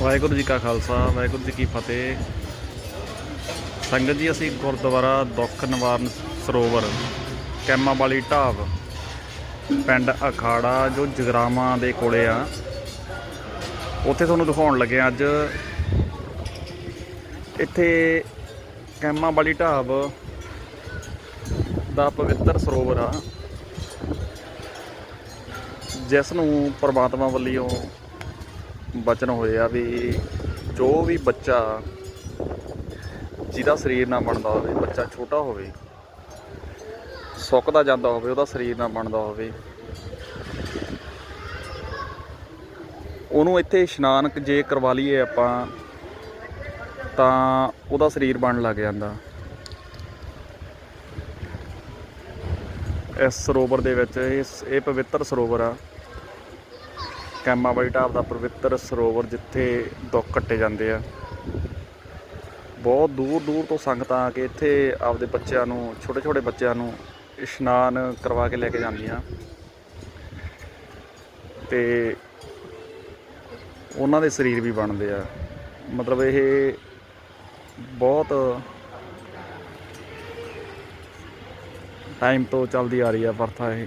ਵਾਹਿਗੁਰੂ ਜੀ ਕਾ ਖਾਲਸਾ, ਵਾਹਿਗੁਰੂ ਜੀ ਕੀ ਫਤਿਹ। ਸੰਗਤ ਜੀ, ਅਸੀਂ ਗੁਰਦੁਆਰਾ ਦੁੱਖ ਨਿਵਾਰਨ ਸਰੋਵਰ ਕੈਮਾ ਵਾਲੀ ਢਾਬ, ਪਿੰਡ ਅਖਾੜਾ, ਜੋ ਜਗਰਾਵਾਂ ਦੇ ਕੋਲੇ ਆ। ਉੱਥੇ ਤੁਹਾਨੂੰ ਦਿਖਾਉਣ ਲੱਗੇ ਹਾਂ ਅੱਜ। ਇੱਥੇ ਕੈਮਾ ਵਾਲੀ ਢਾਬ ਦਾ ਪਵਿੱਤਰ ਸਰੋਵਰ ਆ, ਜਿਸ ਨੂੰ ਪ੍ਰਮਾਤਮਾ ਵੱਲੋਂ ਬਚਨ ਹੋਏ ਆ ਵੀ ਜੋ ਵੀ ਬੱਚਾ ਜਿਹਦਾ ਸਰੀਰ ਨਾ ਬਣਦਾ ਹੋਵੇ, ਬੱਚਾ ਛੋਟਾ ਹੋਵੇ, ਸੁੱਕਦਾ ਜਾਂਦਾ ਹੋਵੇ, ਉਹਦਾ ਸਰੀਰ ਨਾ ਬਣਦਾ ਹੋਵੇ, ਉਹਨੂੰ ਇੱਥੇ ਇਸ਼ਨਾਨ ਜੇ ਕਰਵਾ ਲਈਏ ਆਪਾਂ, ਤਾਂ ਉਹਦਾ ਸਰੀਰ ਬਣਨ ਲੱਗ ਜਾਂਦਾ। ਇਸ ਸਰੋਵਰ ਦੇ ਵਿੱਚ, ਇਸ, ਇਹ ਪਵਿੱਤਰ ਸਰੋਵਰ ਆ। ਕੈਮਾ ਵਾਲੀ ਢਾਬ ਦਾ ਪਵਿੱਤਰ ਸਰੋਵਰ ਜਿੱਥੇ ਦੁੱਖ ਕੱਟੇ ਜਾਂਦੇ ਆ। ਬਹੁਤ ਦੂਰ ਦੂਰ ਤੋਂ ਸੰਗਤਾਂ ਆ ਕੇ ਇੱਥੇ ਆਪਦੇ ਬੱਚਿਆਂ ਨੂੰ, ਛੋਟੇ ਛੋਟੇ ਬੱਚਿਆਂ ਨੂੰ ਇਸ਼ਨਾਨ ਕਰਵਾ ਕੇ ਲੈ ਕੇ ਜਾਂਦੀਆਂ। ਤੇ ਉਹਨਾਂ ਦੇ ਸਰੀਰ ਵੀ ਬਣਦੇ ਆ। ਮਤਲਬ ਇਹ ਬਹੁਤ ਟਾਈਮ ਤੋਂ ਚੱਲਦੀ ਆ ਰਹੀ ਆ ਪ੍ਰਥਾ ਇਹ।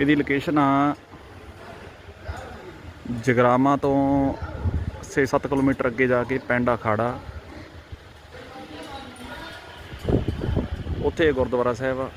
ਇਹਦੀ ਲੋਕੇਸ਼ਨ ਆ ਜਗਰਾਮਾ ਤੋਂ 6-7 ਕਿਲੋਮੀਟਰ ਅੱਗੇ ਜਾ ਕੇ ਪਿੰਡ ਅਖਾੜਾ। ਉੱਥੇ ਗੁਰਦੁਆਰਾ ਸਾਹਿਬ ਆ।